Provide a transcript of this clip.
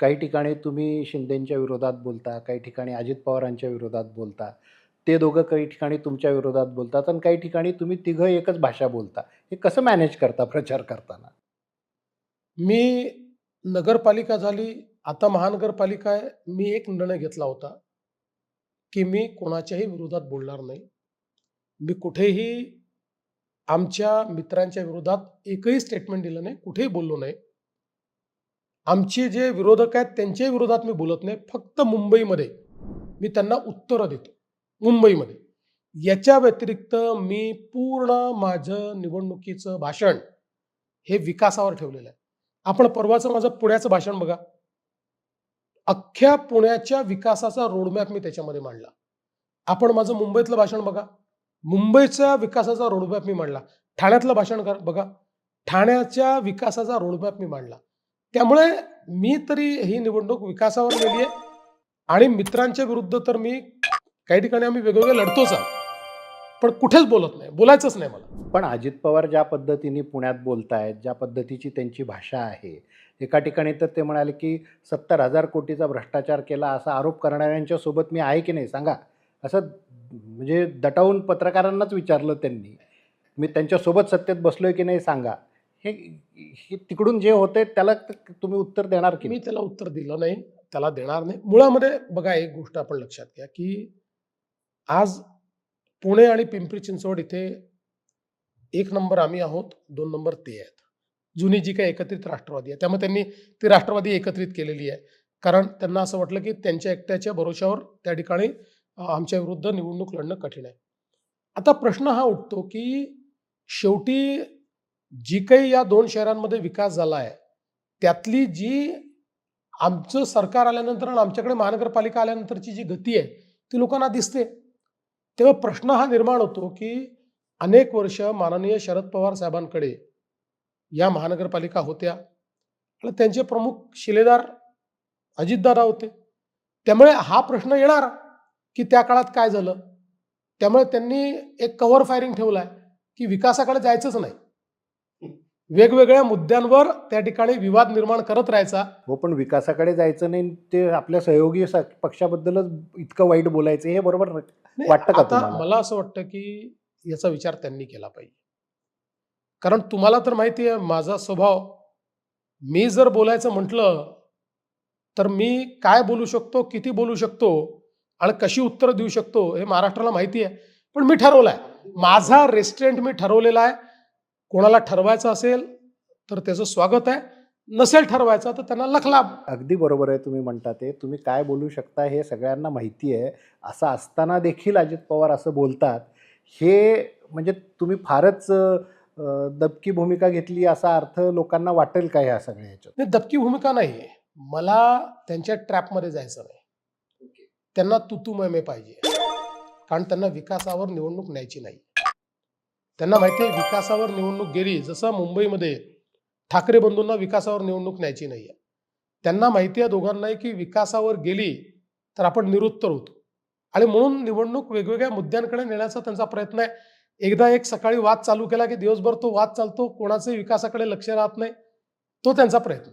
काही ठिकाणी तुम्ही शिंदेंच्या विरोधात बोलता काही ठिकाणी अजित पवारांच्या विरोधात बोलता ते दोघं काही ठिकाणी तुमच्या विरोधात बोलतात आणि काही ठिकाणी तुम्ही तिघं एकच भाषा बोलता. हे कसं मॅनेज करता प्रचार करताना? मी नगरपालिका झाली आता महानगरपालिका आहे मी एक निर्णय घेतला होता की मी कोणाच्याही विरोधात बोलणार नाही. मी कुठेही आमच्या मित्रांच्या विरोधात एकही स्टेटमेंट दिलं नाही कुठेही बोललो नाही. आमचे जे विरोधक आहेत त्यांच्याही विरोधात मी बोलत नाही. फक्त मुंबईमध्ये मी त्यांना उत्तरं देतो. मुंबईमध्ये. याच्या व्यतिरिक्त मी पूर्ण माझं निवडणुकीचं भाषण हे विकासावर ठेवलेलं आहे. आपण परवाचं माझं पुण्याचं भाषण बघा. अख्ख्या पुण्याच्या विकासाचा रोडमॅप मी त्याच्यामध्ये मांडला. आपण माझं मुंबईतलं भाषण बघा. मुंबईच्या विकासाचा रोडमॅप मी मांडला. ठाण्यातलं भाषण कर बघा. ठाण्याच्या विकासाचा रोडमॅप मी मांडला. त्यामुळे मी तरी ही निवडणूक विकासावर नेली आहे आणि मित्रांच्या विरुद्ध तर मी काही ठिकाणी आम्ही वेगवेगळे लढतोच आहोत. पण कुठेच बोलत नाही. बोलायचंच नाही मला. पण अजित पवार ज्या पद्धतीने पुण्यात बोलतायत ज्या पद्धतीची त्यांची भाषा आहे एका ठिकाणी तर ते म्हणाले की सत्तर हजार कोटीचा भ्रष्टाचार केला असा आरोप करणाऱ्यांच्या सोबत मी आहे की नाही? सांगा. असं म्हणजे दटावून पत्रकारांनाच विचारलं त्यांनी. मी त्यांच्यासोबत सत्तेत बसलोय की नाही? सांगा. हे हे तिकडून जे होते त्याला तुम्ही उत्तर देणार की मी? त्याला उत्तर दिलं नाही त्याला देणार नाही. मुळामध्ये बघा एक गोष्ट आपण लक्षात घ्या की आज पुणे आणि पिंपरी चिंचवड इथे एक नंबर आम्ही आहोत दोन नंबर ते आहेत. जुनी जी काही एकत्रित राष्ट्रवादी आहे त्यामुळे त्यांनी ती राष्ट्रवादी एकत्रित केलेली आहे. कारण त्यांना असं वाटलं की त्यांच्या एकट्याच्या भरोशावर त्या ठिकाणी आमच्या विरुद्ध निवडणूक लढणं कठीण आहे. आता प्रश्न हा उठतो की शेवटी जी काही या दोन शहरांमध्ये विकास झाला आहे त्यातली जी आमचं सरकार आल्यानंतर आणि आमच्याकडे महानगरपालिका आल्यानंतरची जी गती आहे ती लोकांना दिसते. तेव्हा प्रश्न हा निर्माण होतो की अनेक वर्ष माननीय शरद पवार साहेबांकडे या महानगरपालिका होत्या आणि त्यांचे प्रमुख शिलेदार अजितदादा होते. त्यामुळे हा प्रश्न येणार की त्या काळात काय झालं? त्यामुळे त्यांनी एक कव्हर फायरिंग आहे की विकासाकडे जायचंच नाही. वेगवेगळ्या मुद्द्यांवर त्या ठिकाणी विवाद निर्माण करत राहायचा. हो पण विकासाकडे जायचं नाही ते आपल्या सहयोगी पक्षाबद्दलच इतकं वाईट बोलायचं हे बरोबर वाटतं का आता? मला असं वाटतं की याचा विचार त्यांनी केला पाहिजे. कारण तुम्हाला तर माहिती आहे माझा स्वभाव मी जर बोलायचं म्हटलं तर मी काय बोलू शकतो किती बोलू शकतो आणि कशी उत्तरं देऊ शकतो हे महाराष्ट्राला माहिती आहे. पण मी ठरवलंय. माझा रेस्टॉरंट मी ठरवलेला आहे. कोणाला ठरवायचं असेल तर त्याचं स्वागत आहे. नसेल ठरवायचं तर त्यांना लखलाभ अगदी बरोबर आहे तुम्ही म्हणता ते. तुम्ही काय बोलू शकता हे सगळ्यांना माहिती आहे. असं असताना देखील अजित पवार असं बोलतात. हे म्हणजे तुम्ही फारच दबकी भूमिका घेतली असा अर्थ लोकांना वाटेल का ह्या सगळ्या ह्याच्यात? नाही दबकी भूमिका नाही. मला त्यांच्या ट्रॅपमध्ये जायचं नाही. त्यांना तुतू मैमे पाहिजे. कारण त्यांना विकासावर निवडणूक न्यायची नाही. त्यांना माहिती आहे विकासावर निवडणूक गेली जसं मुंबईमध्ये ठाकरे बंधूंना विकासावर निवडणूक न्यायची नाही आहे त्यांना माहिती आहे दोघांनाही की विकासावर गेली तर आपण निरुत्तर होतो. आणि म्हणून निवडणूक वेगवेगळ्या मुद्द्यांकडे नेण्याचा त्यांचा प्रयत्न आहे. एकदा एक सकाळी वाद चालू केला की दिवसभर तो वाद चालतो कोणाचंही विकासाकडे लक्ष राहत नाही तो त्यांचा प्रयत्न